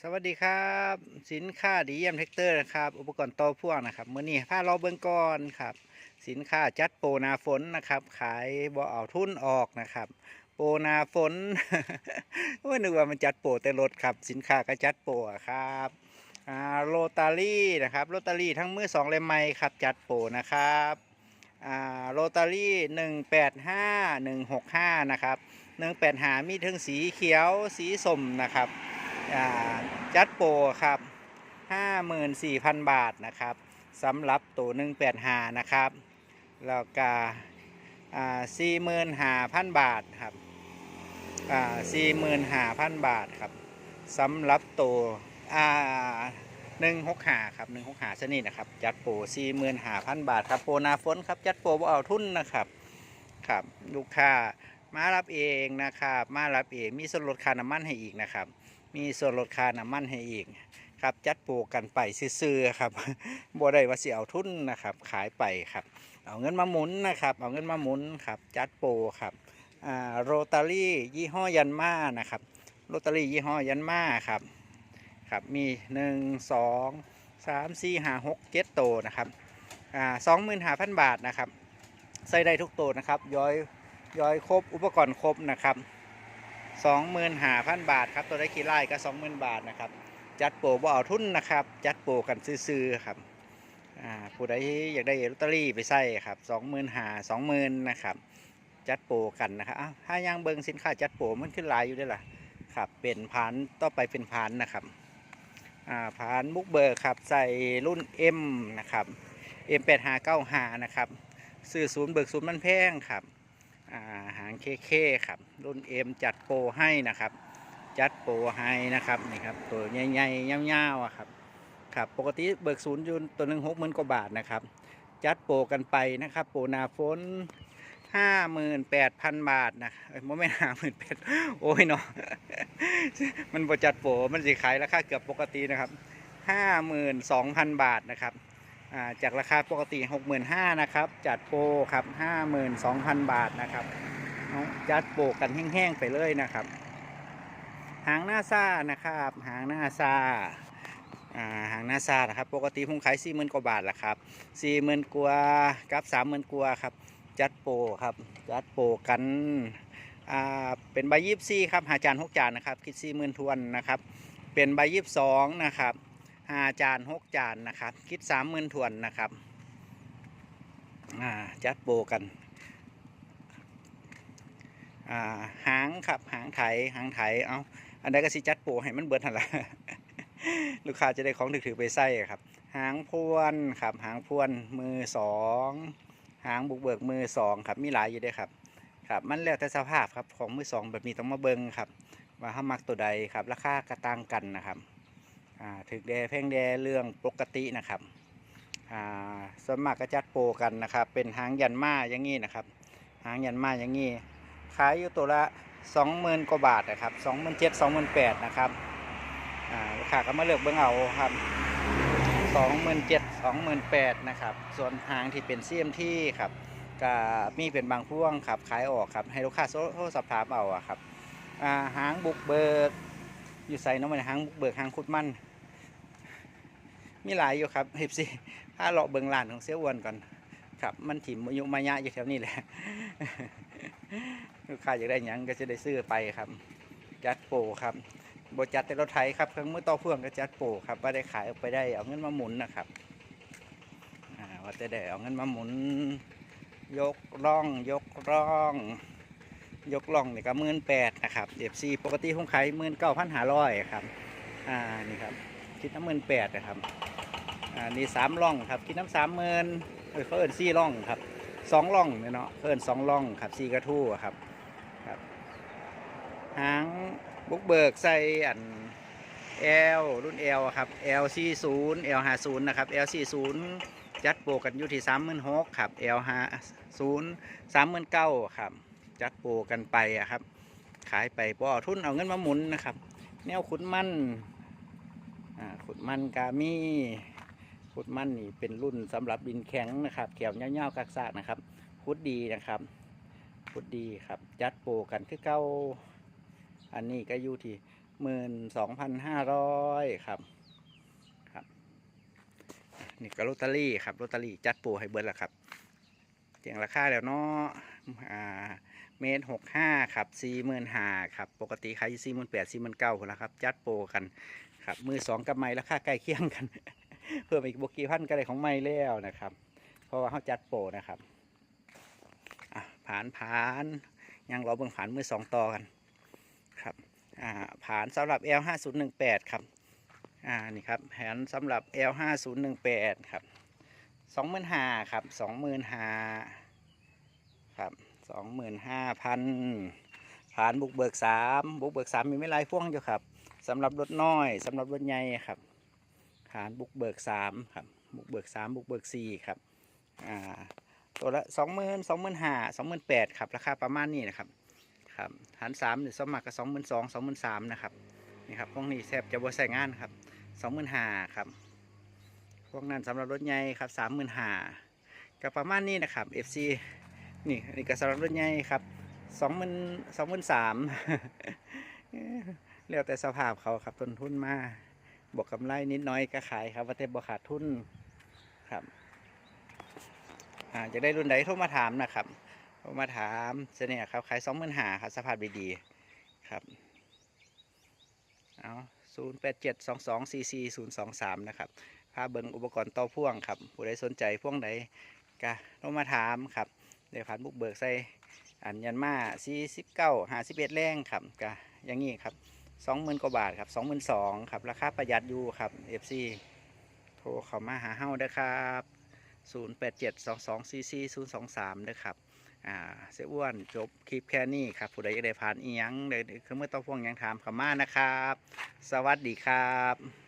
สวัสดีครับ สินค้าดีเยี่ยมแท็กเตอร์นะครับ อุปกรณ์ต่อพ่วงนะครับเมื่อนี้ผ้าเราเบิ้งก่อนครับ สินค้าจัดโปรนาฝนนะครับ ขายบ่เอาทุนออกนะครับ โปรนาฝนว่านึกว่ามันจัดโปรแต่รถครับ สินค้าก็จัดโปรครับโรตารี่นะครับโรตารี่ทั้งมือสองเล่มไม้ครับจัดโปรนะครับโรตารี่หนึ่งแปดห้าหนึ่งหกห้านะครับหนึ่งแปดหามีทั้งสีเขียวสีส้มนะครับ จัดโปรครับ 54,000 บาทนะครับสำหรับตัว185นะครับแล้วก็อ่า45,000 บาทครับอ่า45,000 บาทครับสำหรับตัวอ่า165ครับ165ชนิดนะครับ จัดโปร45,000บาทครับโปรนาฝนครับจัดโปรบ่เอาทุนนะครับครับ ลูกค้ามารับเองนะครับ มารับเองมีส่วนลดค่าน้ำมันให้อีกนะครับ มีส่วนลดค่าน้ำมันให้อีกครับจัดโปรกันไปซื้อๆครับบ่ได้ว่าสิเอาทุนนะครับ ขายไปครับ เอาเงินมาหมุนนะครับ เอาเงินมาหมุนครับจัดโปรครับโรตารี่ยี่ห้อยันมานะครับโรตารี่ยี่ห้อยันมาครับครับมีหนึ่งสองสามสี่ห้าหกเจ็ดโตนะครับสองหมื่นห้าพันบาทนะครับใส่ได้ทุกโตนะครับย้อยย้อยครบอุปกรณ์ครบนะครับ สองหมื่นหาพันบาทครับ ตัวได้ขี้ไล่ก็สองหมื่นบาทนะครับ จัดโปรบ่เอาทุนนะครับ จัดโปรกันซื้อๆครับอ่าผู้ใดอยากได้ลอตเตอรี่ไปใส่ครับสองหมื่นหาสองหมื่นนะครับ จัดโปรกันนะครับอ้าวถ้ายังเบิงสินค้าจัดโปรมันขึ้นลายอยู่ด้วยล่ะครับเป็นพันต่อไปเป็นพันนะครับอ่าพันมุกเบอร์ครับใส่รุ่น M นะครับ M 8 5 9 5นะครับซื้อศูนย์เบิกศูนย์มันแพงครับอ่าหางเคเคครับรุ่นเอ็มจัด โปรให้นะครับ จัดโปรให้นะครับนี่ครับตัวใหญ่ๆเงี้ยวๆอะครับครับปกติเบิกศูนย์อยูนตัวหนึ่งหกหมื่นกว่าบาทนะครับ จัดโปรกันไปนะครับ โปรนาฝนห้าหมื่นแปดพันบาทนะเอ้ยไม่ห้าหมื่นแปดโอ้ยเนาะมันบจัดโปรมันสิขายราคาเกือบปกตินะครับห้าหมื่นสองพันบาทนะครับจากราคาปกติ65,000นะครับ จัดโปรครับ52,000บาทนะครับ เอาจัดโปรกันแห้งๆไปเลยนะครับ หางหน้าซ่านะครับ หางหน้าซ่าหางหน้าซ่านะครับ ปกติผมขาย40,000กว่าบาทแหละครับ40,000กว่ากับ30,000กว่าครับ จัดโปรครับ จัดโปรกันเป็นใบยี่สี่ครับหาจานหกจานนะครับ คิด40,000ทวนนะครับ เป็นใบยี่สองนะครับห้าจานหกจานนะครับ คิดสามหมื่นถวนนะครับจัดโปรกัน อ่าหางครับหางไถหางไถเอาอันใดก็สิจัดโปรให้มันเบิดทันละลูกค้าจะได้ของถือๆไปใส่ครับ หางพวนครับ หางพวนมือสองหางบุกเบิกมือสองครับมีหลายอยู่ด้วยครับครับ มันแล้วแต่สภาพครับของมือสองแบบนี้ต้องมาเบิงครับว่าถ้ามักตัวใดครับ ราคากระต่างกันนะครับอ่าถึกแดแพงแดเรื่องปกตินะครับอ่าส่วนมากก็จัดโปรกันนะครับ เป็นหางยันมาอย่างงี้นะครับ หางยันมาอย่างงี้ ขายอยู่ตัวละสองหมื่นกว่าบาทนะครับสองหมื่นเจ็ดสองหมื่นแปดนะครับอ่าลูกค้าก็มาเลือกเบิ้องเอาครับสองหมื่นเจ็ดสองหมื่นแปดนะครับ ส่วนหางที่เป็น CMT ครับก็มีเป็นบางพ่วงครับขายออกครับให้ลูกค้าโทรสอบถามเอาอะครับาหางบุกเบิกอยู่ใส่น้องมันหางบุกเบิกหางคุดมันมีหลายอยู่ครับเฮฟซีถ้าเลาะเบิงลานของเสียอ้วนก่อน ครับ มันถิ่มอายุมายะอยู่แถวนี้แหละ ลูกค้าอยากได้ยังก็จะได้ซื้อไปครับ จัดโปรครับบจัดแต่รถไถครับเครื่องมือต่อพ่วงก็จัดโปรครับว่าได้ขายออกไปได้เอาเงินมาหมุนนะครับว่าจะได้เอาเงินมาหมุน ยกร่อง ยกร่อง ยกล่องนี่ก็หมื่นแปดนะครับเอฟซีปกติผมขายหมื่นเก้าพันห้าร้อยครับอ่านี่ครับคิดน้ำหมื่นแปดนะครับอ่านี่สามล่องครับคิดน้ำสามหมื่น เออเขาเอินสี่ล่องครับสองล่องเนาะเอินสองล่องครับสี่กระทู้ครับครับหางบุกเบิกใส่อัน L รุ่น L ครับ L สี่ศูนย์ L ห้าศูนย์นะครับ L สี่ศูนย์จัดโปรกันอยู่ที่สามหมื่นหกครับ L ห้าศูนย์สามหมื่นเก้าครับ จัดโปรกันไปอะครับ ขายไปพอเอทุนเอาเงินมาหมุนนะครับ แนวขุดมันอ่าขุดมันกามี ขุดมันนี่เป็นรุ่นสำหรับดินแข็งนะครับเกี่ยวเงาวๆกักซากนะครับขุดดีนะครับขุดดีครับจัดโปกันคือเก้าอันนี้ก็อยู่ที่หมื่นสองพันห้าร้อยครับครับนี่ก็ลอตเตอรี่ครับลอตเตอรี่จัดปูให้เบิร์ดแล้วครับเตียงราคาแล้วเนาะอ่าเมตรหกห้าครับสี่หมื่นห้าครับ ปกติขายสี่หมื่นแปดสี่หมื่นเก้าคนละครับ จัดโปรกันครับ มือสองกับไม้ราคาใกล้เคียงกัน เพิ่มอีกบกี่พันก็ได้ของไม้แล้วนะครับ เพราะว่าเขาจัดโปรนะครับอะผ่านผ่านยังรอเบิ่งผ่านมือสองต่อกันครับอ่าผ่านสำหรับ L 5 0 1 8ครับอ่านี่ครับแผนสำหรับ L 5 0 1 8ครับสองหมื่นห้าครับสองหมื่นห้าครับสองหมื่นห้าพันผ่านบุกเบิกสามบุกเบิกสามมีไม่ไรพ่วงอยู่ครับสำหรับรถน้อยสำหรับรถใหญ่ครับ ผ่านบุกเบิกสามครับบุกเบิกสามบุกเบิกสี่ครับอ่าตัวละสองหมื่นสองหมื่นห้าสองหมื่นแปดครับราคาประมาณนี้นะครับครับฐานสามหรือสมัครก็สองหมื่นสองสองหมื่นสามนะครับนี่ครับพวกนี้แทบจะบ่ใส่งานครับสองหมื่นห้าครับพวกนั้นสำหรับรถใหญ่ครับสามหมื่นห้าก็ประมาณนี้นะครับ FC นี่นี่ก็สำหรับรถใหญ่ครับสองหมื่นสองหมื่นสามแล้วแต่สภาพเขาครับต้นทุนมา บวกกำไรนิดน้อยก็ขายครับว่าแต่บ่ขาดทุนครับอ่าจะได้รุ่นใดโทรมาถามนะครับโทรมาถามเสน่ห์ครับขายสองหมื่นหาครับสภาพดีๆครับเอาศูนย์แปดเจ็ดสองสองสี่สี่ศูนย์สองสามนะครับพาเบิงอุปกรณ์ต่อพ่วงครับผู้ใดสนใจพ่วงใดก็โทรมาถามครับเดี๋ยวผ่านบุกเบิกใส่อันยันมาสี่สิบเก้าห้าสิบเอ็ดแรงครับก็อย่างงี้ครับ สองหมื่นกว่าบาทครับสองหมื่นสองครับ ราคาประหยัดอยู่ครับเอฟซีโทรเข้ามาหาเฮาได้ครับศูนย์แปดเจ็ดสองสองซีซีศูนย์สองสามด้ครับอ่าเสียอ้วนจบคลิปแค่นี้ครับ ผู้ใดอยากได้ผ่านอียังได้คือเมื่อต้องพ่วงยังถามเขามานะครับ สวัสดีครับ